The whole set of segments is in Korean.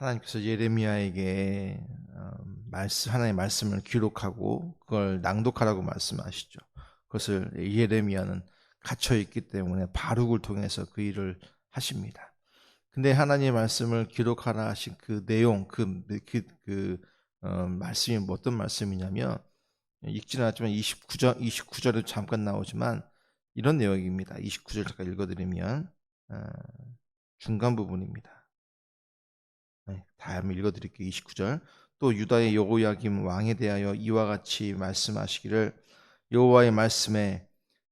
하나님께서 예레미야에게 어, 말씀 하나님의 말씀을 기록하고 그걸 낭독하라고 말씀하시죠. 그것을 예레미야는 갇혀 있기 때문에 바룩을 통해서 그 일을 하십니다. 근데 하나님의 말씀을 기록하라 하신 그 내용, 그, 그, 그 어, 말씀이 어떤 말씀이냐면 읽지는 않았지만 29절, 29절에 잠깐 나오지만 이런 내용입니다. 29절 잠깐 읽어드리면 어, 중간 부분입니다. 네, 다 한번 읽어드릴게요. 29절. 또 유다의 여호야김 왕에 대하여 이와 같이 말씀하시기를 여호와의 말씀에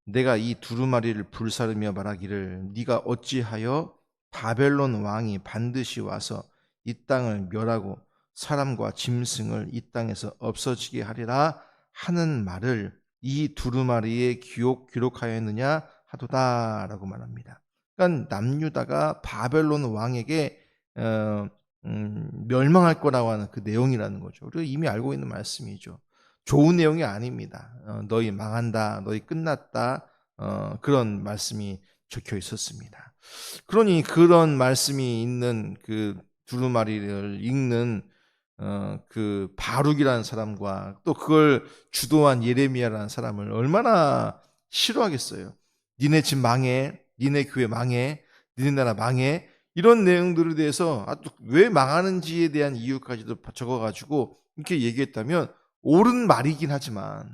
내가 이 두루마리를 불사르며 말하기를 네가 어찌하여 바벨론 왕이 반드시 와서 이 땅을 멸하고 사람과 짐승을 이 땅에서 없어지게 하리라 하는 말을 이 두루마리에 기록 기록하였느냐 하도다라고 말합니다. 그러니까 남유다가 바벨론 왕에게 어, 음, 멸망할 거라고 하는 그 내용이라는 거죠. 우리가 이미 알고 있는 말씀이죠. 좋은 내용이 아닙니다. 어, 너희 망한다, 너희 끝났다 어, 그런 말씀이 적혀 있었습니다. 그러니 그런 말씀이 있는 그 두루마리를 읽는 어, 그 바룩이라는 사람과 또 그걸 주도한 예레미야라는 사람을 얼마나 싫어하겠어요. 니네 집 망해, 니네 교회 망해, 니네 나라 망해. 이런 내용들에 대해서 아, 왜 망하는지에 대한 이유까지도 적어가지고 이렇게 얘기했다면 옳은 말이긴 하지만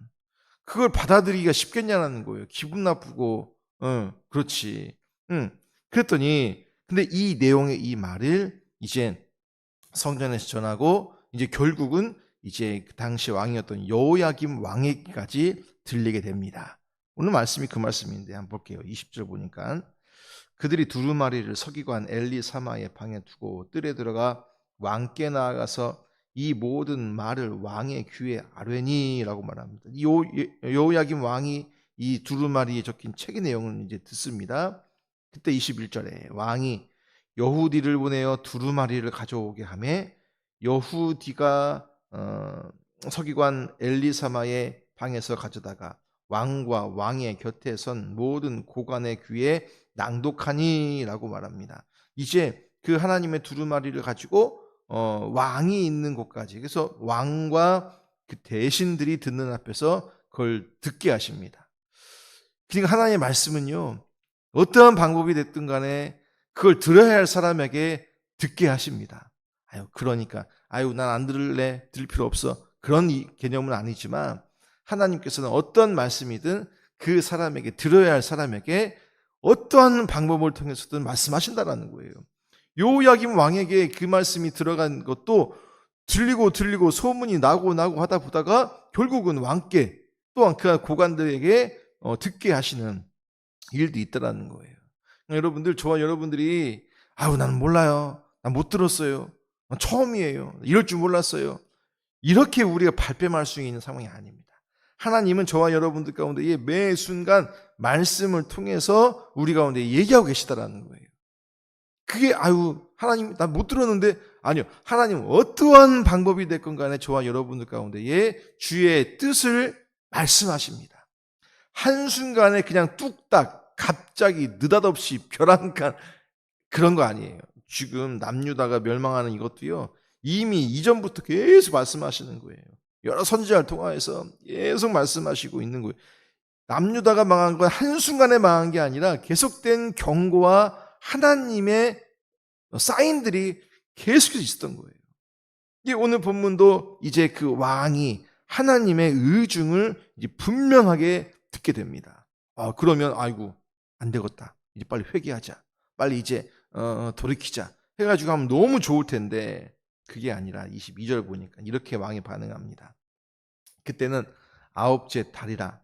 그걸 받아들이기가 쉽겠냐는 거예요. 기분 나쁘고, 응, 그렇지. 응. 그랬더니, 근데 이 내용의 이 말을 이제 성전에서 전하고 이제 결국은 이제 그 당시 왕이었던 여호야김 왕에게까지 들리게 됩니다. 오늘 말씀이 그 말씀인데 한번 볼게요. 20절 보니까 그들이 두루마리를 서기관 엘리 사마의 방에 두고 뜰에 들어가 왕께 나아가서 이 모든 말을 왕의 귀에 아뢰니라고 말합니다. 요 여호야김 왕이 이 두루마리에 적힌 책의 내용을 이제 듣습니다. 그때 21절에 왕이 여후디를 보내어 두루마리를 가져오게 하매 여후디가 어, 서기관 엘리사마의 방에서 가져다가 왕과 왕의 곁에 선 모든 고관의 귀에 낭독하니라고 말합니다. 이제 그 하나님의 두루마리를 가지고 어, 왕이 있는 곳까지 그래서 왕과 그 대신들이 듣는 앞에서 그걸 듣게 하십니다. 그러니까 하나님의 말씀은요 어떠한 방법이 됐든 간에 그걸 들어야 할 사람에게 듣게 하십니다. 아유 그러니까 아유 난 안 들을래 들을 필요 없어 그런 개념은 아니지만 하나님께서는 어떤 말씀이든 그 사람에게 들어야 할 사람에게 어떠한 방법을 통해서든 말씀하신다라는 거예요. 요야김 왕에게 그 말씀이 들어간 것도 들리고 들리고 소문이 나고 나고 하다 보다가 결국은 왕께 또한 그 고관들에게 어, 듣게 하시는 일도 있다라는 거예요. 여러분들 저와 여러분들이 아우 나는 몰라요. 난 못 들었어요. 처음이에요. 이럴 줄 몰랐어요. 이렇게 우리가 발뺌할 수 있는 상황이 아닙니다. 하나님은 저와 여러분들 가운데 매 순간 말씀을 통해서 우리 가운데 얘기하고 계시다라는 거예요. 그게 아유 하나님 나 못 들었는데 아니요 하나님 어떠한 방법이 됐건 간에 저와 여러분들 가운데에 주의 뜻을 말씀하십니다. 한순간에 그냥 뚝딱 갑자기 느닷없이 벼랑간 그런 거 아니에요. 지금 남유다가 멸망하는 이것도요 이미 이전부터 계속 말씀하시는 거예요. 여러 선지자를 통하여서 계속 말씀하시고 있는 거예요. 남유다가 망한 건 한순간에 망한 게 아니라 계속된 경고와 하나님의 사인들이 계속해서 있었던 거예요. 이 오늘 본문도 이제 그 왕이 하나님의 의중을 분명하게 듣게 됩니다. 아, 그러면 아이고 안 되겠다. 이제 빨리 회개하자. 빨리 이제 어, 돌이키자. 해가지고 하면 너무 좋을 텐데 그게 아니라 22절 보니까 이렇게 왕이 반응합니다. 그때는 아홉째 달이라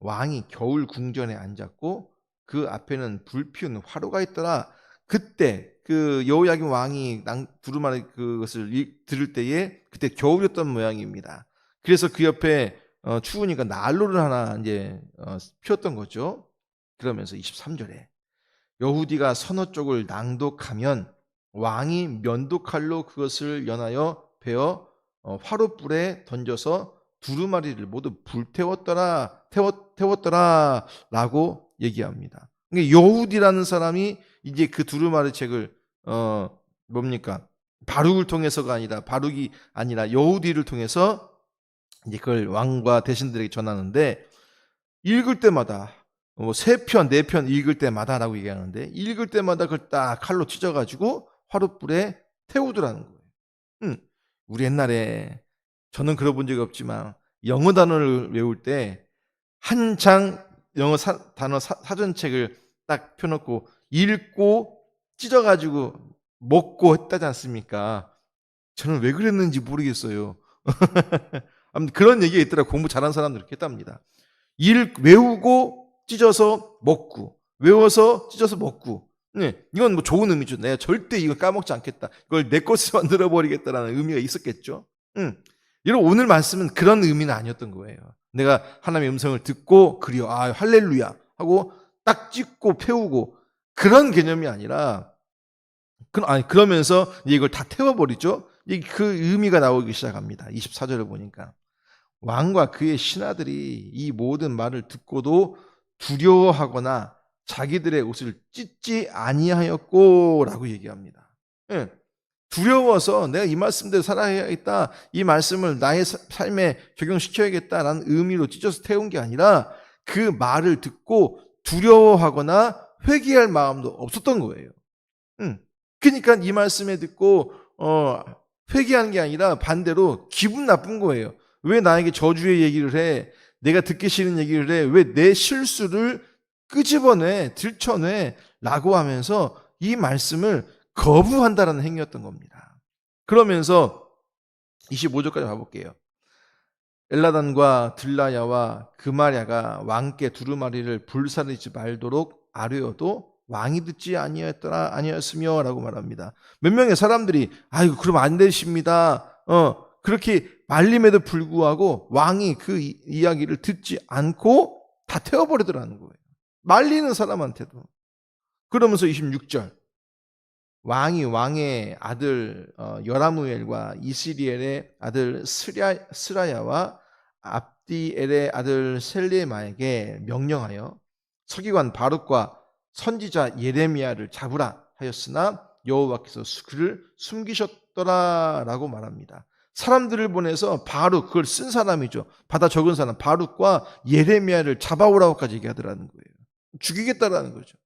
왕이 겨울 궁전에 앉았고 그 앞에는 불 피운 화로가 있더라. 그때 그 여호야김 왕이 두루마리 그것을 들을 때에 그때 겨울이었던 모양입니다. 그래서 그 옆에 어, 추우니까 난로를 하나 이제 어, 피웠던 거죠. 그러면서 23절에 여후디가 선어 쪽을 낭독하면 왕이 면도칼로 그것을 연하여 베어 어, 화로불에 던져서 두루마리를 모두 불태웠더라 태웠, 태웠더라 라고 얘기합니다. 그러니까 여후디라는 사람이 이제 그 두루마리 책을 어 뭡니까 바룩을 통해서가 아니라 바룩이 아니라 여우디를 통해서 이제 그걸 왕과 대신들에게 전하는데 읽을 때마다 뭐세 편, 네 편 읽을 때마다라고 얘기하는데 읽을 때마다 그걸 딱 칼로 찢어가지고 화롯불에 태우더라는 거예요. 음, 우리 옛날에 저는 그러 본 적이 없지만 영어 단어를 외울 때한장 영어 사- 단어 사, 사전책을 딱 펴놓고 읽고 찢어가지고 먹고 했다지 않습니까? 저는 왜 그랬는지 모르겠어요. 아무튼 그런 얘기가 있더라. 공부 잘하는 사람들 이렇게 했답니다. 일 외우고 찢어서 먹고 외워서 찢어서 먹고 네, 이건 뭐 좋은 의미죠. 내가 절대 이거 까먹지 않겠다. 이걸 내 것으로 만들어 버리겠다라는 의미가 있었겠죠. 음. 여러분 오늘 말씀은 그런 의미는 아니었던 거예요. 내가 하나님의 음성을 듣고 그리워 아 할렐루야 하고 딱 찍고 태우고 그런 개념이 아니라 그, 아니 그러면서 이걸 다 태워버리죠. 이그 의미가 나오기 시작합니다. 24절을 보니까 왕과 그의 신하들이 이 모든 말을 듣고도 두려워하거나 자기들의 옷을 찢지 아니하였고라고 얘기합니다. 예. 두려워서 내가 이 말씀대로 살아야겠다. 이 말씀을 나의 사- 삶에 적용시켜야겠다라는 의미로 찢어서 태운 게 아니라 그 말을 듣고 두려워하거나 회개할 마음도 없었던 거예요. 음. 그러니까 이 말씀에 듣고 어, 회개하는 게 아니라 반대로 기분 나쁜 거예요. 왜 나에게 저주의 얘기를 해? 내가 듣기 싫은 얘기를 해? 왜 내 실수를 끄집어내, 들춰내? 라고 하면서 이 말씀을 거부한다라는 행위였던 겁니다. 그러면서 25절까지 가볼게요. 엘라단과 들라야와 그마랴가 왕께 두루마리를 불사르지 말도록 아뢰어도 왕이 듣지 아니었더라 아니었으며라고 말합니다. 몇 명의 사람들이 아이고 그럼 안 되십니다. 어 그렇게 말림에도 불구하고 왕이 그 이- 이야기를 듣지 않고 다 태워버리더라는 거예요. 말리는 사람한테도. 그러면서 26절 왕이 왕의 아들 어, 여라무엘과 이스리엘의 아들 스랴, 스라야 와 압디엘의 아들 셀레마에게 명령하여 서기관 바룩과 선지자 예레미야를 잡으라 하였으나 여호와께서 수- 그를 숨기셨더라라고 말합니다. 사람들을 보내서 바룩 그걸 쓴 사람이죠. 받아 적은 사람 바룩과 예레미야를 잡아오라고까지 얘기하더라는 거예요. 죽이겠다라는 거죠.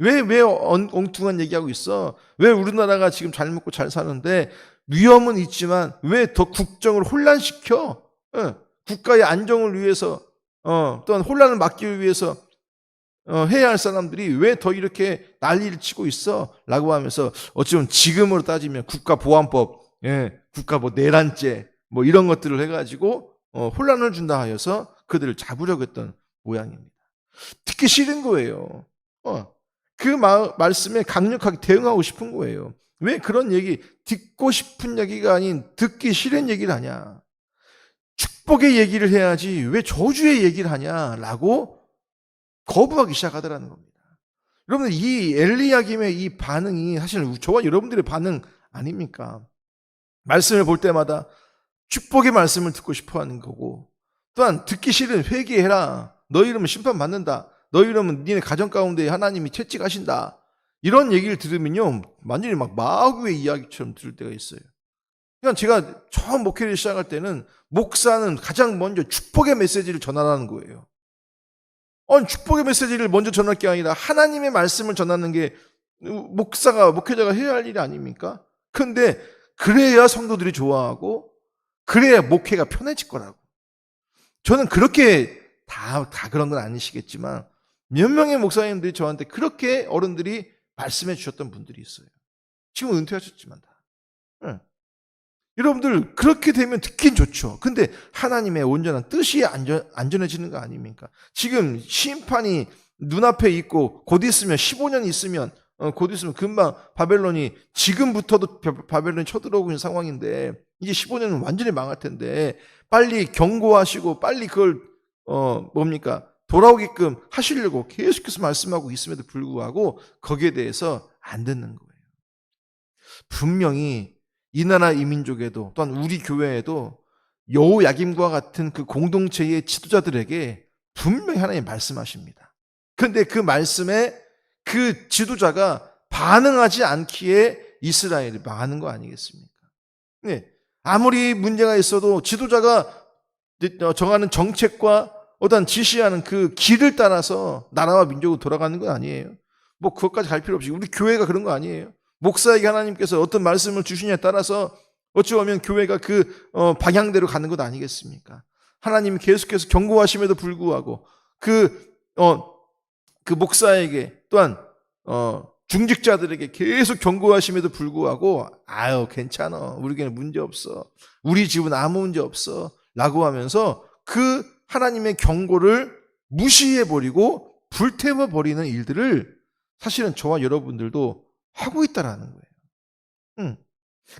왜, 왜 엉- 엉뚱한 얘기하고 있어? 왜 우리나라가 지금 잘 먹고 잘 사는데 위험은 있지만 왜 더 국정을 혼란시켜? 예, 국가의 안정을 위해서, 어, 또한 혼란을 막기 위해서 어, 해야 할 사람들이 왜 더 이렇게 난리를 치고 있어? 라고 하면서 어찌보면 지금으로 따지면 국가보안법, 예, 국가 뭐 내란죄, 뭐 이런 것들을 해가지고 어, 혼란을 준다 하여서 그들을 잡으려고 했던 모양입니다. 듣기 싫은 거예요. 어, 그 마- 말씀에 강력하게 대응하고 싶은 거예요. 왜 그런 얘기, 듣고 싶은 얘기가 아닌 듣기 싫은 얘기를 하냐? 축복의 얘기를 해야지 왜 저주의 얘기를 하냐라고 거부하기 시작하더라는 겁니다. 여러분 이 엘리야김의 이 반응이 사실 저와 여러분들의 반응 아닙니까? 말씀을 볼 때마다 축복의 말씀을 듣고 싶어 하는 거고 또한 듣기 싫은 회개해라. 너 이러면 심판 받는다. 너 이러면 니네 가정 가운데 하나님이 채찍하신다. 이런 얘기를 들으면요. 완전히 막 마구의 이야기처럼 들을 때가 있어요. 그냥 제가 처음 목회를 시작할 때는 목사는 가장 먼저 축복의 메시지를 전하라는 거예요. 아니, 축복의 메시지를 먼저 전할 게 아니라 하나님의 말씀을 전하는 게 목사가, 목회자가 해야 할 일이 아닙니까? 근데 그래야 성도들이 좋아하고 그래야 목회가 편해질 거라고. 저는 그렇게 다, 다 그런 건 아니시겠지만 몇 명의 목사님들이 저한테 그렇게 어른들이 말씀해 주셨던 분들이 있어요. 지금 은퇴하셨지만 다. 응. 여러분들 그렇게 되면 듣긴 좋죠. 근데 하나님의 온전한 뜻이 안전, 안전해지는 거 아닙니까? 지금 심판이 눈앞에 있고 곧 있으면 15년 있으면 어, 곧 있으면 금방 바벨론이 지금부터도 바- 바벨론이 쳐들어오고 있는 상황인데 이제 15년은 완전히 망할 텐데 빨리 경고하시고 빨리 그걸 어 뭡니까 돌아오게끔 하시려고 계속해서 말씀하고 있음에도 불구하고 거기에 대해서 안 듣는 거예요. 분명히 이 나라 이민족에도 또한 우리 교회에도 여호야김과 같은 그 공동체의 지도자들에게 분명히 하나님 말씀하십니다. 그런데 그 말씀에 그 지도자가 반응하지 않기에 이스라엘이 망하는 거 아니겠습니까? 네. 아무리 문제가 있어도 지도자가 정하는 정책과 어떤 지시하는 그 길을 따라서 나라와 민족을 돌아가는 건 아니에요. 뭐 그것까지 갈 필요 없이 우리 교회가 그런 거 아니에요. 목사에게 하나님께서 어떤 말씀을 주시냐에 따라서 어찌 보면 교회가 그 어, 방향대로 가는 것 아니겠습니까? 하나님이 계속해서 경고하심에도 불구하고 그, 어, 그 목사에게 또한, 어, 중직자들에게 계속 경고하심에도 불구하고, 아유, 괜찮아. 우리에게는 문제 없어. 우리 집은 아무 문제 없어. 라고 하면서 그 하나님의 경고를 무시해버리고 불태워버리는 일들을 사실은 저와 여러분들도 하고 있다라는 거예요. 음.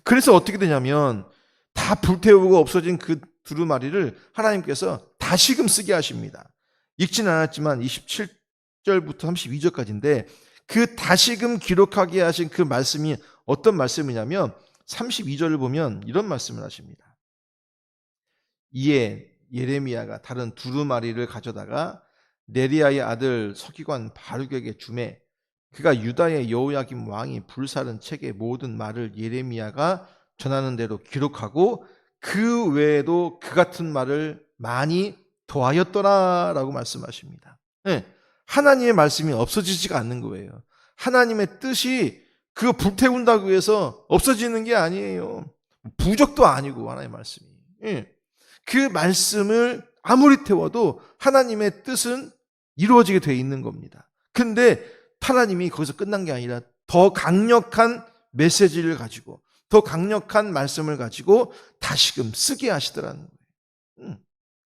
그래서 어떻게 되냐면 다 불태우고 없어진 그 두루마리를 하나님께서 다시금 쓰게 하십니다. 읽지는 않았지만 27절부터 32절까지인데 그 다시금 기록하게 하신 그 말씀이 어떤 말씀이냐면 32절을 보면 이런 말씀을 하십니다. 이에 예레미야가 다른 두루마리를 가져다가 네리아의 아들 서기관 바룩에게 주매 그가 유다의 여호야김 왕이 불사른 책의 모든 말을 예레미야가 전하는 대로 기록하고 그 외에도 그 같은 말을 많이 더하였더라라고 말씀하십니다. 네, 하나님의 말씀이 없어지지가 않는 거예요. 하나님의 뜻이 그 불태운다고 해서 없어지는 게 아니에요. 부적도 아니고 하나님의 말씀이. 네, 그 말씀을 아무리 태워도 하나님의 뜻은 이루어지게 돼 있는 겁니다. 근데 하나님이 거기서 끝난 게 아니라 더 강력한 메시지를 가지고 더 강력한 말씀을 가지고 다시금 쓰게 하시더라는 거예요. 음.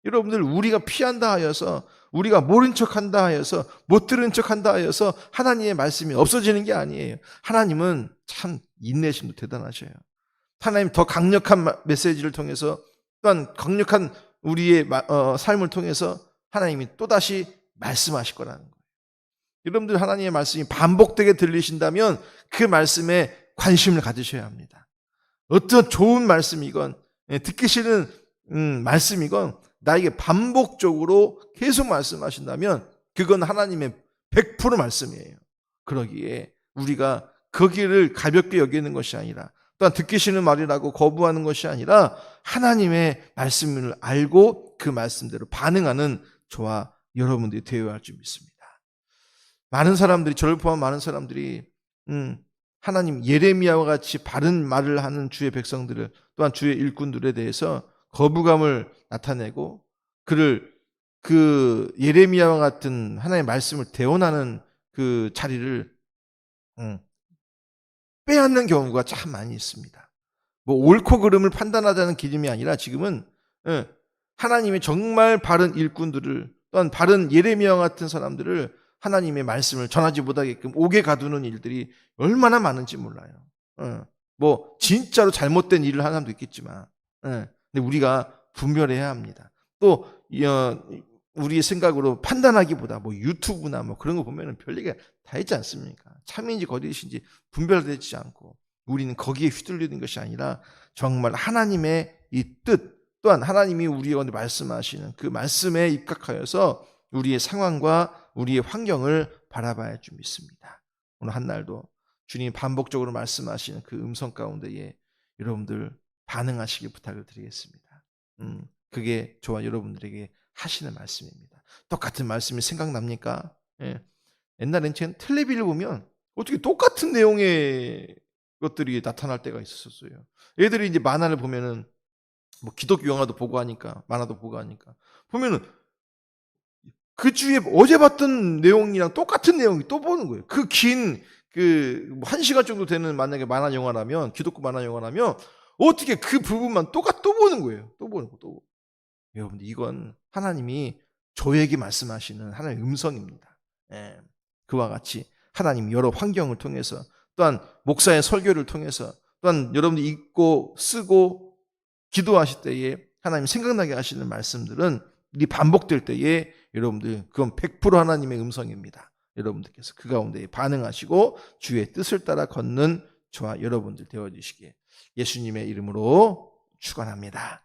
여러분들 우리가 피한다 하여서 우리가 모른 척한다 하여서 못 들은 척한다 하여서 하나님의 말씀이 없어지는 게 아니에요. 하나님은 참 인내심도 대단하셔요. 하나님 더 강력한 메시지를 통해서 또한 강력한 우리의 어, 삶을 통해서 하나님이 또다시 말씀하실 거라는 거예요. 여러분들 하나님의 말씀이 반복되게 들리신다면 그 말씀에 관심을 가지셔야 합니다. 어떤 좋은 말씀이건 예, 듣기 싫은 음, 말씀이건 나에게 반복적으로 계속 말씀하신다면 그건 하나님의 100% 말씀이에요. 그러기에 우리가 거기를 가볍게 여기는 것이 아니라 또한 듣기 싫은 말이라고 거부하는 것이 아니라 하나님의 말씀을 알고 그 말씀대로 반응하는 저와 여러분들이 되어야 할 줄 믿습니다. 많은 사람들이 저를 포함한 많은 사람들이 음, 하나님 예레미야와 같이 바른 말을 하는 주의 백성들을 또한 주의 일꾼들에 대해서 거부감을 나타내고 그를 그 예레미야와 같은 하나님의 말씀을 대원하는 그 자리를 음, 빼앗는 경우가 참 많이 있습니다. 뭐 옳고 그름을 판단하자는 기준이 아니라 지금은 예, 하나님의 정말 바른 일꾼들을 또한 바른 예레미야 같은 사람들을 하나님의 말씀을 전하지 못하게끔 옥에 가두는 일들이 얼마나 많은지 몰라요. 어. 뭐 진짜로 잘못된 일을 하는 사람도 있겠지만, 어. 근데 우리가 분별해야 합니다. 또 어, 우리의 생각으로 판단하기보다 뭐 유튜브나 뭐 그런 거 보면은 별얘기가 다 있지 않습니까? 참인지 거짓인지 분별되지 않고 우리는 거기에 휘둘리는 것이 아니라 정말 하나님의 이 뜻 또한 하나님이 우리에게 말씀하시는 그 말씀에 입각하여서 우리의 상황과 우리의 환경을 바라봐야 할줄 믿습니다. 오늘 한 날도 주님 반복적으로 말씀하시는 그 음성 가운데에 여러분들 반응하시길 부탁을 드리겠습니다. 음, 그게 저와 여러분들에게 하시는 말씀입니다. 똑같은 말씀이 생각납니까? 예. 옛날엔 제가 텔레비를 보면 어떻게 똑같은 내용의 것들이 나타날 때가 있었어요. 애들이 이제 만화를 보면은 뭐 기독교 영화도 보고 하니까 만화도 보고 하니까 보면은 그 주에 어제 봤던 내용이랑 똑같은 내용이 또 보는 거예요. 그 긴, 그, 뭐한 시간 정도 되는 만약에 만화 영화라면, 기독교 만화 영화라면, 어떻게 그 부분만 똑같, 또 보는 거예요. 또 보는 거, 또. 여러분들, 이건 하나님이 저에게 말씀하시는 하나님의 음성입니다. 예. 그와 같이 하나님 여러 환경을 통해서, 또한 목사의 설교를 통해서, 또한 여러분들 읽고 쓰고 기도하실 때에 하나님 생각나게 하시는 말씀들은 이 반복될 때에 여러분들 그건 100% 하나님의 음성입니다. 여러분들께서 그 가운데 반응하시고 주의 뜻을 따라 걷는 저와 여러분들 되어 주시기에 예수님의 이름으로 축원합니다.